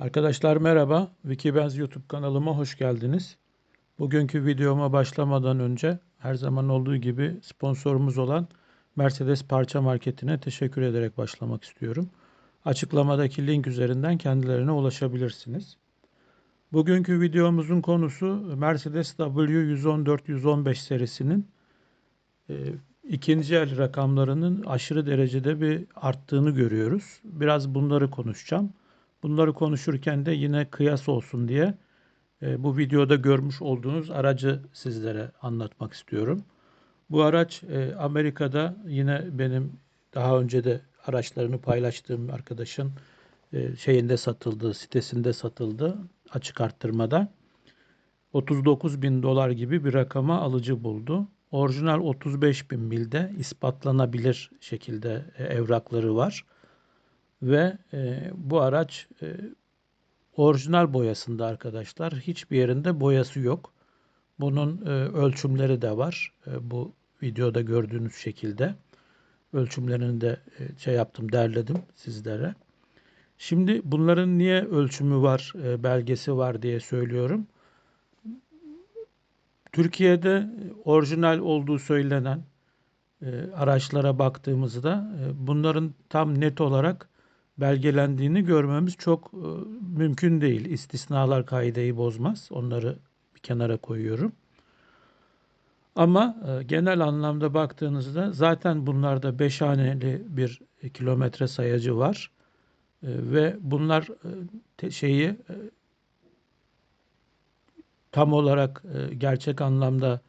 Arkadaşlar merhaba. Wikibenz YouTube kanalıma hoş geldiniz. Bugünkü videoma başlamadan önce her zaman olduğu gibi sponsorumuz olan Mercedes Parça Marketi'ne teşekkür ederek başlamak istiyorum. Açıklamadaki link üzerinden kendilerine ulaşabilirsiniz. Bugünkü videomuzun konusu Mercedes W114-115 serisinin e, ikinci el rakamlarının aşırı derecede bir arttığını görüyoruz. Biraz bunları konuşacağım. Bunları konuşurken de yine kıyas olsun diye e, bu videoda görmüş olduğunuz aracı sizlere anlatmak istiyorum. Bu araç e, Amerika'da yine benim daha önce de araçlarını paylaştığım arkadaşın e, şeyinde satıldı, sitesinde satıldı açık arttırmada. 39 bin dolar gibi bir rakama alıcı buldu. Orijinal 35 bin milde ispatlanabilir şekilde e, evrakları var ve e, bu araç e, orijinal boyasında arkadaşlar. Hiçbir yerinde boyası yok. Bunun e, ölçümleri de var. E, bu videoda gördüğünüz şekilde. Ölçümlerini de e, şey yaptım, derledim sizlere. Şimdi bunların niye ölçümü var, e, belgesi var diye söylüyorum. Türkiye'de orijinal olduğu söylenen e, araçlara baktığımızda e, bunların tam net olarak belgelendiğini görmemiz çok e, mümkün değil. İstisnalar kaideyi bozmaz. Onları bir kenara koyuyorum. Ama e, genel anlamda baktığınızda zaten bunlarda 5 haneli bir kilometre sayacı var. E, ve bunlar şeyi tam olarak gerçek anlamda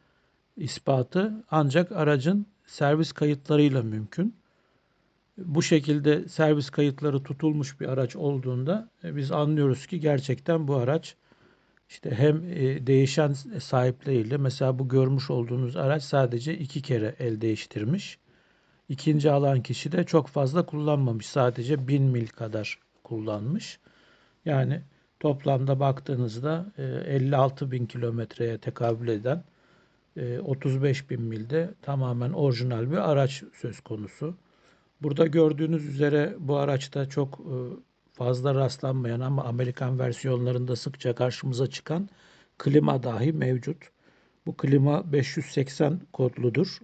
ispatı ancak aracın servis kayıtlarıyla mümkün bu şekilde servis kayıtları tutulmuş bir araç olduğunda e, biz anlıyoruz ki gerçekten bu araç işte hem e, değişen sahipleriyle mesela bu görmüş olduğunuz araç sadece iki kere el değiştirmiş. İkinci alan kişi de çok fazla kullanmamış. Sadece bin mil kadar kullanmış. Yani toplamda baktığınızda 56 e, bin kilometreye tekabül eden 35 bin milde tamamen orijinal bir araç söz konusu. Burada gördüğünüz üzere bu araçta çok e, fazla rastlanmayan ama Amerikan versiyonlarında sıkça karşımıza çıkan klima dahi mevcut. Bu klima 580 kodludur.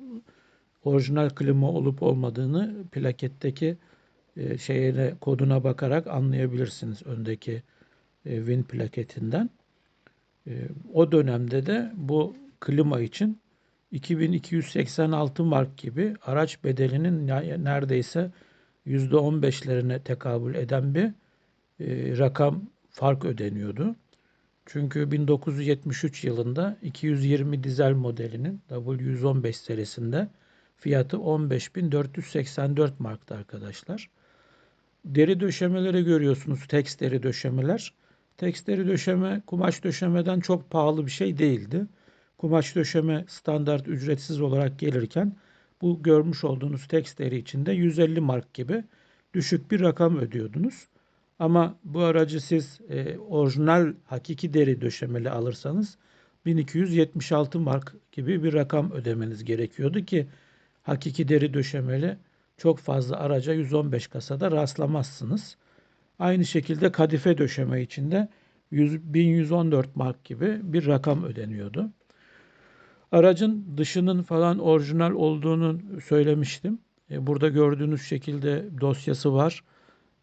Orijinal klima olup olmadığını plaketteki e, şeyine koduna bakarak anlayabilirsiniz öndeki e, VIN plaketinden. O dönemde de bu klima için 2286 mark gibi araç bedelinin neredeyse %15'lerine tekabül eden bir e, rakam fark ödeniyordu. Çünkü 1973 yılında 220 dizel modelinin W115 serisinde fiyatı 15.484 marktı arkadaşlar. Deri döşemeleri görüyorsunuz. Tekst deri döşemeler. Tekst deri döşeme kumaş döşemeden çok pahalı bir şey değildi kumaş döşeme standart ücretsiz olarak gelirken bu görmüş olduğunuz tekstleri içinde 150 mark gibi düşük bir rakam ödüyordunuz. Ama bu aracı siz e, orijinal hakiki deri döşemeli alırsanız 1276 mark gibi bir rakam ödemeniz gerekiyordu ki hakiki deri döşemeli çok fazla araca 115 kasada rastlamazsınız. Aynı şekilde kadife döşeme için de 100, 1114 mark gibi bir rakam ödeniyordu. Aracın dışının falan orijinal olduğunu söylemiştim. E, burada gördüğünüz şekilde dosyası var.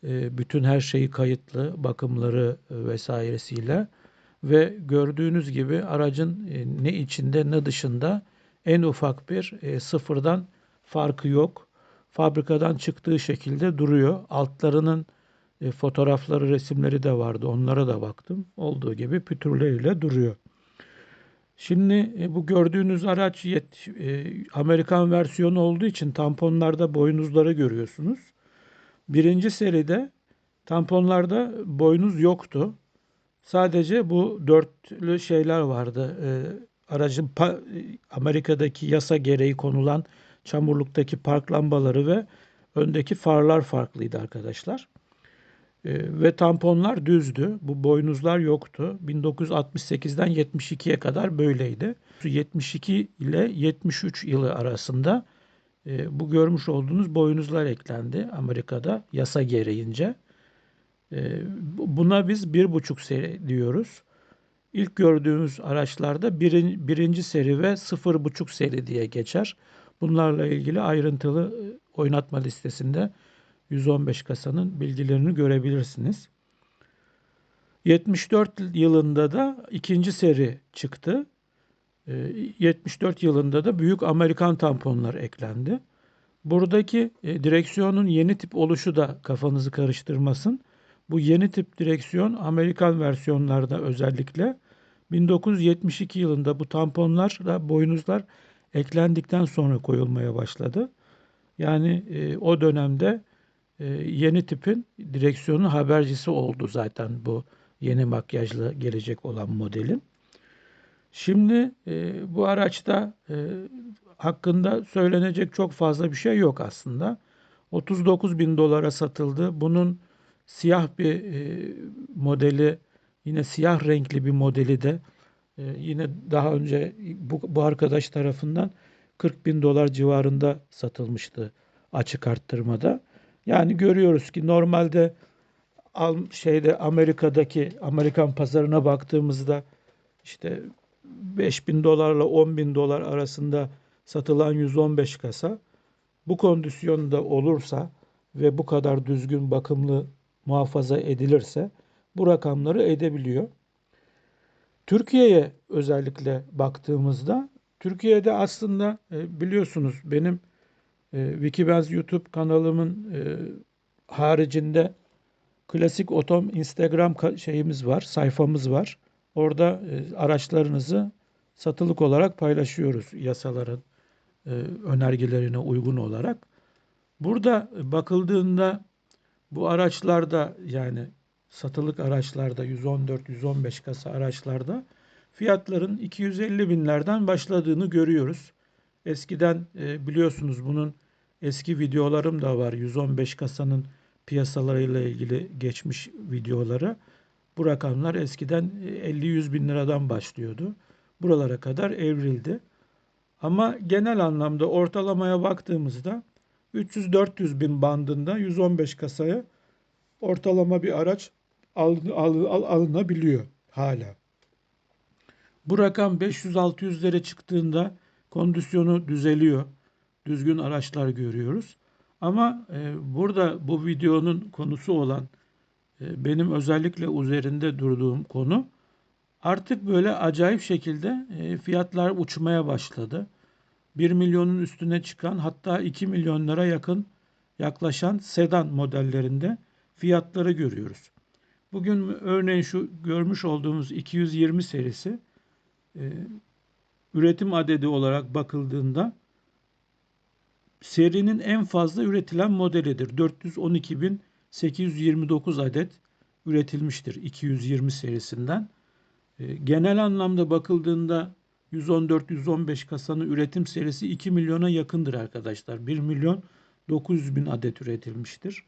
E, bütün her şeyi kayıtlı, bakımları e, vesairesiyle ve gördüğünüz gibi aracın ne içinde ne dışında en ufak bir sıfırdan farkı yok. Fabrikadan çıktığı şekilde duruyor. Altlarının fotoğrafları, resimleri de vardı. Onlara da baktım. Olduğu gibi pütürleriyle duruyor. Şimdi e, bu gördüğünüz araç yet, e, Amerikan versiyonu olduğu için tamponlarda boynuzları görüyorsunuz. Birinci seride tamponlarda boynuz yoktu. Sadece bu dörtlü şeyler vardı. E, aracın Amerika'daki yasa gereği konulan çamurluktaki park lambaları ve öndeki farlar farklıydı arkadaşlar. Ee, ve tamponlar düzdü. Bu boynuzlar yoktu. 1968'den 72'ye kadar böyleydi. 72 ile 73 yılı arasında e, bu görmüş olduğunuz boynuzlar eklendi Amerika'da yasa gereğince. E, buna biz bir buçuk seri diyoruz. İlk gördüğümüz araçlarda birin, birinci seri ve sıfır buçuk seri diye geçer. Bunlarla ilgili ayrıntılı e, oynatma listesinde 115 kasanın bilgilerini görebilirsiniz. 74 yılında da ikinci seri çıktı. 74 ee, yılında da büyük Amerikan tamponlar eklendi. Buradaki e, direksiyonun yeni tip oluşu da kafanızı karıştırmasın. Bu yeni tip direksiyon Amerikan versiyonlarda özellikle 1972 yılında bu tamponlar da boynuzlar eklendikten sonra koyulmaya başladı. Yani e, o dönemde e, yeni tipin direksiyonun habercisi oldu zaten bu yeni makyajlı gelecek olan modelin. Şimdi e, bu araçta e, hakkında söylenecek çok fazla bir şey yok aslında. 39 bin dolara satıldı. Bunun siyah bir e, modeli, yine siyah renkli bir modeli de e, yine daha önce bu, bu arkadaş tarafından 40 bin dolar civarında satılmıştı açık arttırmada. Yani görüyoruz ki normalde al, şeyde Amerika'daki Amerikan pazarına baktığımızda işte 5 bin dolarla 10 bin dolar arasında satılan 115 kasa bu kondisyonda olursa ve bu kadar düzgün bakımlı muhafaza edilirse bu rakamları edebiliyor. Türkiye'ye özellikle baktığımızda Türkiye'de aslında e, biliyorsunuz benim e, Wikibenz YouTube kanalımın e, haricinde Klasik Otom Instagram şeyimiz var, sayfamız var. Orada e, araçlarınızı satılık olarak paylaşıyoruz yasaların e, önergelerine uygun olarak. Burada bakıldığında bu araçlarda yani satılık araçlarda 114-115 kasa araçlarda fiyatların 250 binlerden başladığını görüyoruz. Eskiden e, biliyorsunuz bunun eski videolarım da var. 115 kasanın piyasalarıyla ilgili geçmiş videoları. Bu rakamlar eskiden 50-100 bin liradan başlıyordu. Buralara kadar evrildi. Ama genel anlamda ortalamaya baktığımızda 300-400 bin bandında 115 kasaya ortalama bir araç al, al, al, alınabiliyor hala. Bu rakam 500-600'lere çıktığında kondisyonu düzeliyor. Düzgün araçlar görüyoruz. Ama e, burada bu videonun konusu olan e, benim özellikle üzerinde durduğum konu artık böyle acayip şekilde e, fiyatlar uçmaya başladı. 1 milyonun üstüne çıkan hatta 2 milyonlara yakın yaklaşan sedan modellerinde fiyatları görüyoruz. Bugün örneğin şu görmüş olduğumuz 220 serisi e, üretim adedi olarak bakıldığında serinin en fazla üretilen modelidir. 412.829 adet üretilmiştir 220 serisinden. Ee, genel anlamda bakıldığında 114-115 kasanın üretim serisi 2 milyona yakındır arkadaşlar. 1 milyon 900 bin adet üretilmiştir.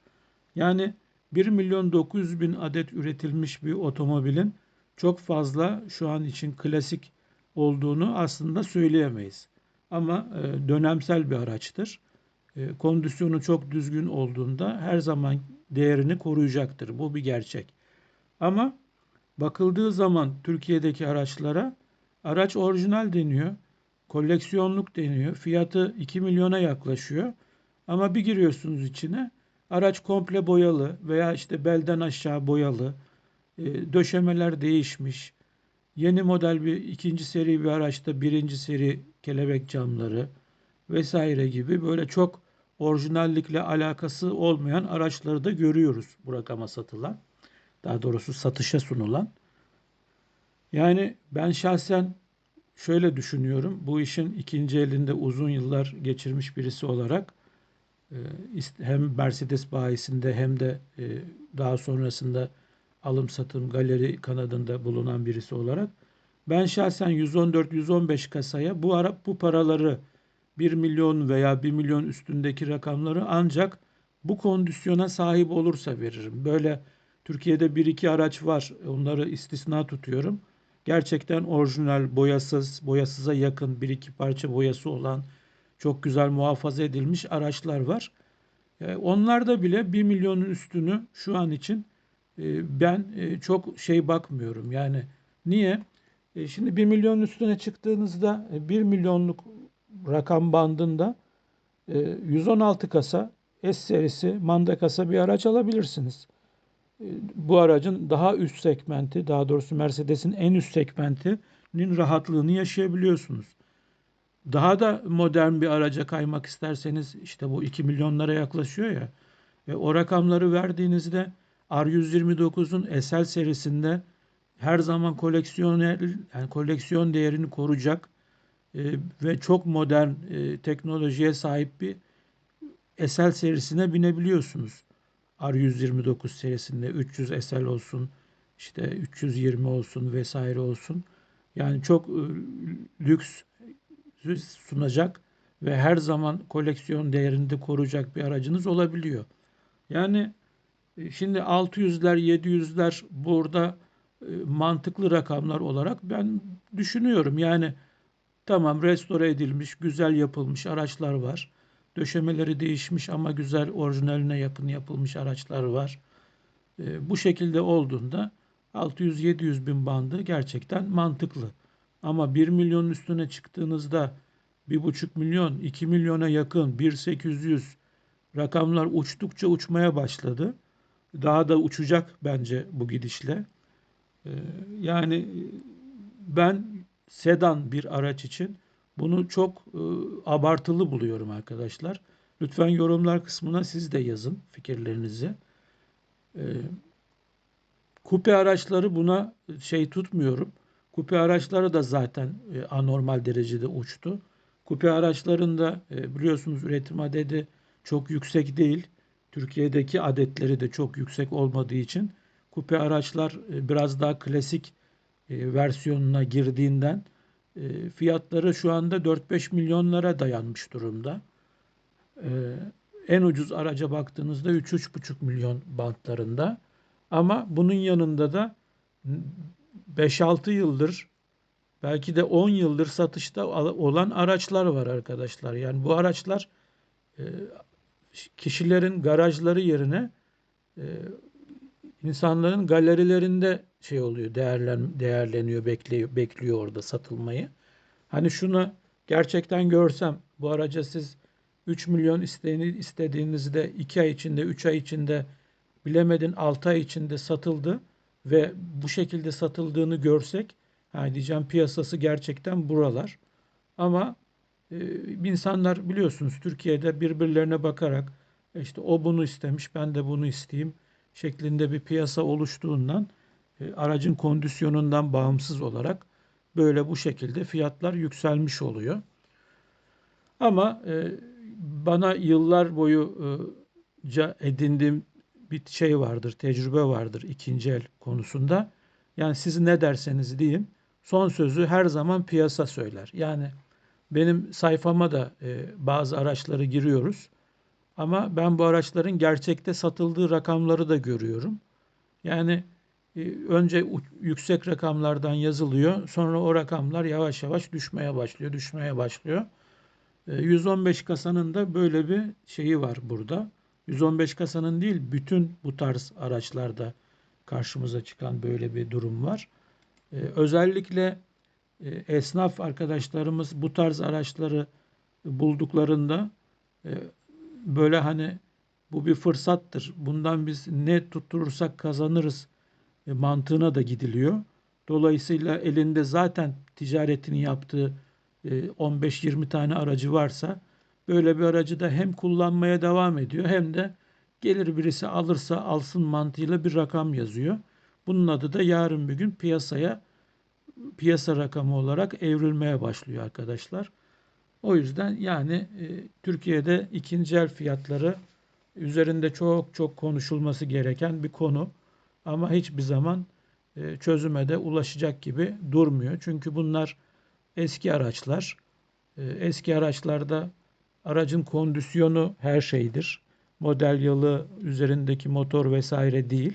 Yani 1 milyon 900 bin adet üretilmiş bir otomobilin çok fazla şu an için klasik olduğunu aslında söyleyemeyiz. Ama e, dönemsel bir araçtır. E, kondisyonu çok düzgün olduğunda her zaman değerini koruyacaktır. Bu bir gerçek. Ama bakıldığı zaman Türkiye'deki araçlara araç orijinal deniyor. Koleksiyonluk deniyor. Fiyatı 2 milyona yaklaşıyor. Ama bir giriyorsunuz içine araç komple boyalı veya işte belden aşağı boyalı. E, döşemeler değişmiş. Yeni model bir ikinci seri bir araçta birinci seri kelebek camları vesaire gibi böyle çok orijinallikle alakası olmayan araçları da görüyoruz bu rakama satılan. Daha doğrusu satışa sunulan. Yani ben şahsen şöyle düşünüyorum. Bu işin ikinci elinde uzun yıllar geçirmiş birisi olarak e, hem Mercedes bayisinde hem de e, daha sonrasında alım satım galeri kanadında bulunan birisi olarak ben şahsen 114-115 kasaya bu ara, bu paraları 1 milyon veya 1 milyon üstündeki rakamları ancak bu kondisyona sahip olursa veririm. Böyle Türkiye'de bir iki araç var. Onları istisna tutuyorum. Gerçekten orijinal, boyasız, boyasıza yakın bir iki parça boyası olan çok güzel muhafaza edilmiş araçlar var. E, onlarda bile 1 milyonun üstünü şu an için ben e, çok şey bakmıyorum. Yani niye? E, şimdi 1 milyonun üstüne çıktığınızda 1 milyonluk rakam bandında 116 kasa S serisi manda kasa bir araç alabilirsiniz. Bu aracın daha üst segmenti, daha doğrusu Mercedes'in en üst segmentinin rahatlığını yaşayabiliyorsunuz. Daha da modern bir araca kaymak isterseniz işte bu 2 milyonlara yaklaşıyor ya. O rakamları verdiğinizde R129'un SL serisinde her zaman koleksiyonel yani koleksiyon değerini koruyacak e, ve çok modern e, teknolojiye sahip bir SL serisine binebiliyorsunuz. R129 serisinde 300 SL olsun, işte 320 olsun vesaire olsun. Yani çok e, lüks sunacak ve her zaman koleksiyon değerinde koruyacak bir aracınız olabiliyor. Yani şimdi 600'ler 700'ler burada e, mantıklı rakamlar olarak ben düşünüyorum. Yani tamam restore edilmiş, güzel yapılmış araçlar var. Döşemeleri değişmiş ama güzel orijinaline yakın yapılmış araçlar var. E, bu şekilde olduğunda 600-700 bin bandı gerçekten mantıklı. Ama 1 milyonun üstüne çıktığınızda 1,5 milyon, 2 milyona yakın, 1.800 rakamlar uçtukça uçmaya başladı. Daha da uçacak bence bu gidişle. Ee, yani ben sedan bir araç için bunu çok e, abartılı buluyorum arkadaşlar. Lütfen yorumlar kısmına siz de yazın fikirlerinizi. Ee, kupe araçları buna şey tutmuyorum. Kupe araçları da zaten e, anormal derecede uçtu. Kupe araçlarında e, biliyorsunuz üretim adedi çok yüksek değil. Türkiye'deki adetleri de çok yüksek olmadığı için kupe araçlar e, biraz daha klasik e, versiyonuna girdiğinden e, fiyatları şu anda 4-5 milyonlara dayanmış durumda. En ucuz araca baktığınızda 3-3,5 milyon bantlarında. Ama bunun yanında da 5-6 yıldır belki de 10 yıldır satışta olan araçlar var arkadaşlar. Yani bu araçlar kişilerin garajları yerine insanların galerilerinde şey oluyor, değerlen, değerleniyor, bekliyor, bekliyor orada satılmayı. Hani şunu gerçekten görsem bu araca siz 3 milyon istediğinizde 2 ay içinde, 3 ay içinde bilemedin 6 ay içinde satıldı ve bu şekilde satıldığını görsek yani diyeceğim piyasası gerçekten buralar. Ama e, insanlar biliyorsunuz Türkiye'de birbirlerine bakarak işte o bunu istemiş ben de bunu isteyeyim şeklinde bir piyasa oluştuğundan e, aracın kondisyonundan bağımsız olarak böyle bu şekilde fiyatlar yükselmiş oluyor. Ama e, bana yıllar boyu e, edindiğim bir şey vardır, tecrübe vardır ikinci el konusunda. Yani siz ne derseniz deyin, son sözü her zaman piyasa söyler. Yani benim sayfama da e, bazı araçları giriyoruz. Ama ben bu araçların gerçekte satıldığı rakamları da görüyorum. Yani e, önce yüksek rakamlardan yazılıyor. Sonra o rakamlar yavaş yavaş düşmeye başlıyor, düşmeye başlıyor. 115 e, kasanın da böyle bir şeyi var burada. 115 kasanın değil, bütün bu tarz araçlarda karşımıza çıkan böyle bir durum var. E, özellikle esnaf arkadaşlarımız bu tarz araçları bulduklarında böyle hani bu bir fırsattır. Bundan biz ne tutturursak kazanırız e, mantığına da gidiliyor. Dolayısıyla elinde zaten ticaretini yaptığı 15-20 e, tane aracı varsa böyle bir aracı da hem kullanmaya devam ediyor hem de gelir birisi alırsa alsın mantığıyla bir rakam yazıyor. Bunun adı da yarın bir gün piyasaya piyasa rakamı olarak evrilmeye başlıyor arkadaşlar. O yüzden yani e, Türkiye'de ikinci el fiyatları üzerinde çok çok konuşulması gereken bir konu. Ama hiçbir zaman e, çözüme de ulaşacak gibi durmuyor. Çünkü bunlar eski araçlar. E, eski araçlarda aracın kondisyonu her şeydir. Model yılı üzerindeki motor vesaire değil.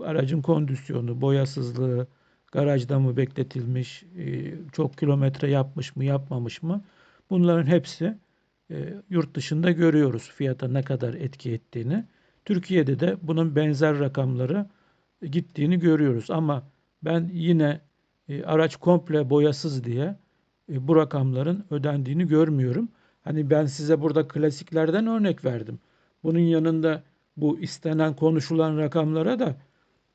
Aracın kondisyonu, boyasızlığı, garajda mı bekletilmiş, e, çok kilometre yapmış mı yapmamış mı Bunların hepsi e, yurt dışında görüyoruz fiyata ne kadar etki ettiğini. Türkiye'de de bunun benzer rakamları gittiğini görüyoruz. Ama ben yine e, araç komple boyasız diye e, bu rakamların ödendiğini görmüyorum. Hani ben size burada klasiklerden örnek verdim. Bunun yanında bu istenen konuşulan rakamlara da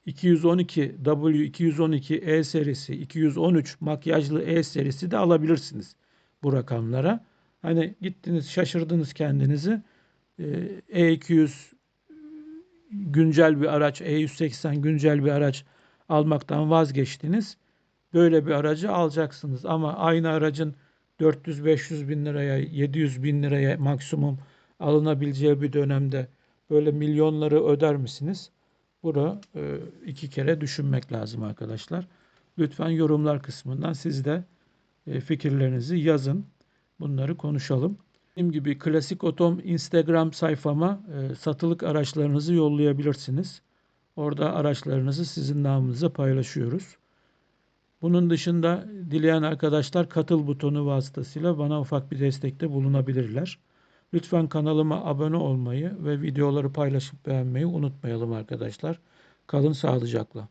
212 W212 E serisi, 213 makyajlı E serisi de alabilirsiniz bu rakamlara. Hani gittiniz şaşırdınız kendinizi. Ee, E200 güncel bir araç, E180 güncel bir araç almaktan vazgeçtiniz. Böyle bir aracı alacaksınız. Ama aynı aracın 400-500 bin liraya, 700 bin liraya maksimum alınabileceği bir dönemde böyle milyonları öder misiniz? Bunu e, iki kere düşünmek lazım arkadaşlar. Lütfen yorumlar kısmından siz de e, fikirlerinizi yazın. Bunları konuşalım. Dediğim gibi Klasik Otom Instagram sayfama e, satılık araçlarınızı yollayabilirsiniz. Orada araçlarınızı sizin namınıza paylaşıyoruz. Bunun dışında dileyen arkadaşlar katıl butonu vasıtasıyla bana ufak bir destekte bulunabilirler. Lütfen kanalıma abone olmayı ve videoları paylaşıp beğenmeyi unutmayalım arkadaşlar. Kalın sağlıcakla.